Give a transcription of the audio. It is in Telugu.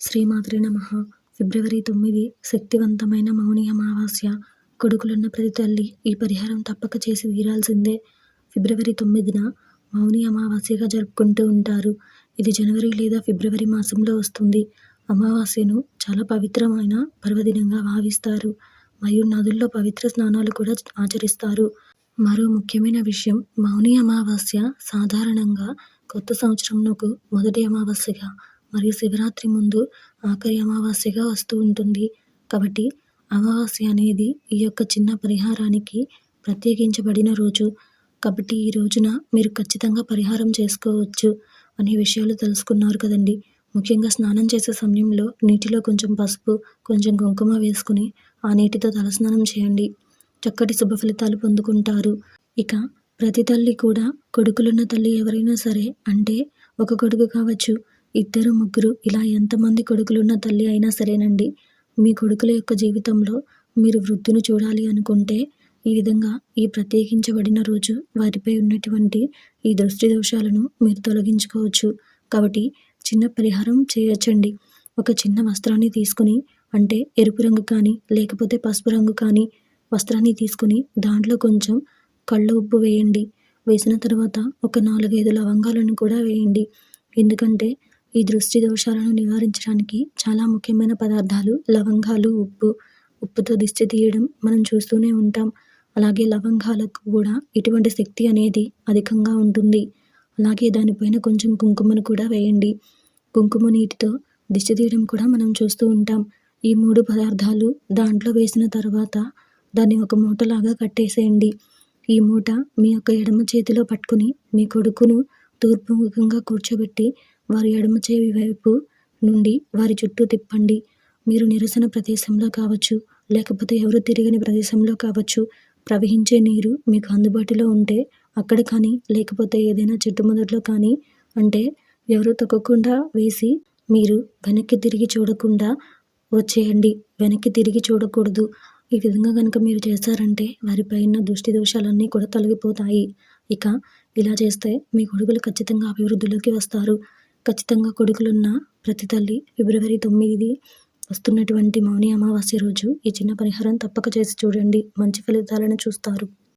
శ్రీమాతృ నమ. ఫిబ్రవరి తొమ్మిది శక్తివంతమైన మౌని అమావాస్య. కొడుకులున్న ప్రతి తల్లి ఈ పరిహారం తప్పక చేసి తీరాల్సిందే. ఫిబ్రవరి తొమ్మిదిన మౌని అమావాస్యగా జరుపుకుంటూ ఉంటారు. ఇది జనవరి లేదా ఫిబ్రవరి మాసంలో వస్తుంది. అమావాస్యను చాలా పవిత్రమైన పర్వదినంగా భావిస్తారు. మరియు నదుల్లో పవిత్ర స్నానాలు కూడా ఆచరిస్తారు. మరో ముఖ్యమైన విషయం మౌని అమావాస్య సాధారణంగా కొత్త సంవత్సరంలోకి మొదటి అమావాస్యగా మరియు శివరాత్రి ముందు ఆఖరి అమావాస్యగా వస్తూ ఉంటుంది. కాబట్టి అమావాస్య అనేది ఈ యొక్క చిన్న పరిహారానికి ప్రత్యేకించబడిన రోజు. కాబట్టి ఈ రోజున మీరు ఖచ్చితంగా పరిహారం చేసుకోవచ్చు అనే విషయాలు తెలుసుకున్నారు కదండి. ముఖ్యంగా స్నానం చేసే సమయంలో నీటిలో కొంచెం పసుపు కొంచెం కుంకుమ వేసుకుని ఆ నీటితో తలస్నానం చేయండి. చక్కటి శుభ ఫలితాలు పొందుకుంటారు. ఇక ప్రతి తల్లి కూడా కొడుకులున్న తల్లి ఎవరైనా సరే అంటే ఒక కొడుకు కావచ్చు. ఇద్దరు ముగ్గురు ఇలా ఎంతమంది కొడుకులున్న తల్లి అయినా సరేనండి. మీ కొడుకుల యొక్క జీవితంలో మీరు వృద్ధిని చూడాలి అనుకుంటే ఈ విధంగా ఈ ప్రత్యేకించబడిన రోజు వారిపై ఉన్నటువంటి ఈ దృష్టి దోషాలను మీరు తొలగించుకోవచ్చు. కాబట్టి చిన్న పరిహారం చేయొచ్చండి. ఒక చిన్న వస్త్రాన్ని తీసుకుని అంటే ఎరుపు రంగు కానీ లేకపోతే పసుపు రంగు కానీ వస్త్రాన్ని తీసుకుని దాంట్లో కొంచెం కళ్ళు ఉప్పు వేయండి. వేసిన తర్వాత ఒక నాలుగైదు లవంగాలను కూడా వేయండి. ఎందుకంటే ఈ దృష్టి దోషాలను నివారించడానికి చాలా ముఖ్యమైన పదార్థాలు లవంగాలు ఉప్పు ఉప్పుతో దిష్టి తీయడం మనం చూస్తూనే ఉంటాం. అలాగే లవంగాలకు కూడా ఇటువంటి శక్తి అనేది అధికంగా ఉంటుంది. అలాగే దానిపైన కొంచెం కుంకుమను కూడా వేయండి. కుంకుమ నీటితో దిష్టి తీయడం కూడా మనం చూస్తూ ఉంటాం. ఈ మూడు పదార్థాలు దాంట్లో వేసిన తర్వాత దాన్ని ఒక మూటలాగా కట్టేసేయండి. ఈ మూట మీ యొక్క ఎడమ చేతిలో పట్టుకుని మీ కొడుకును తూర్పు ముఖంగా కూర్చోబెట్టి వారి ఎడమ చేవి వైపు నుండి వారి చుట్టూ తిప్పండి. మీరు నిరసన ప్రదేశంలో కావచ్చు లేకపోతే ఎవరు తిరగని ప్రదేశంలో కావచ్చు ప్రవహించే నీరు మీకు అందుబాటులో ఉంటే అక్కడ కానీ లేకపోతే ఏదైనా చెట్టు మొదట్లో కానీ అంటే ఎవరు తొక్కకుండా వేసి మీరు వెనక్కి తిరిగి చూడకుండా వచ్చేయండి. వెనక్కి తిరిగి చూడకూడదు. ఈ విధంగా కనుక మీరు చేశారంటే వారిపైన దృష్టి దోషాలన్నీ కూడా తొలగిపోతాయి. ఇక ఇలా చేస్తే మీ కొడుకులు ఖచ్చితంగా అభివృద్ధిలోకి వస్తారు. ఖచ్చితంగా కొడుకులున్న ప్రతి తల్లి ఫిబ్రవరి తొమ్మిది వస్తున్నటువంటి మౌని అమావాస్య రోజు ఈ చిన్న పరిహారం తప్పక చేసి చూడండి. మంచి ఫలితాలను చూస్తారు.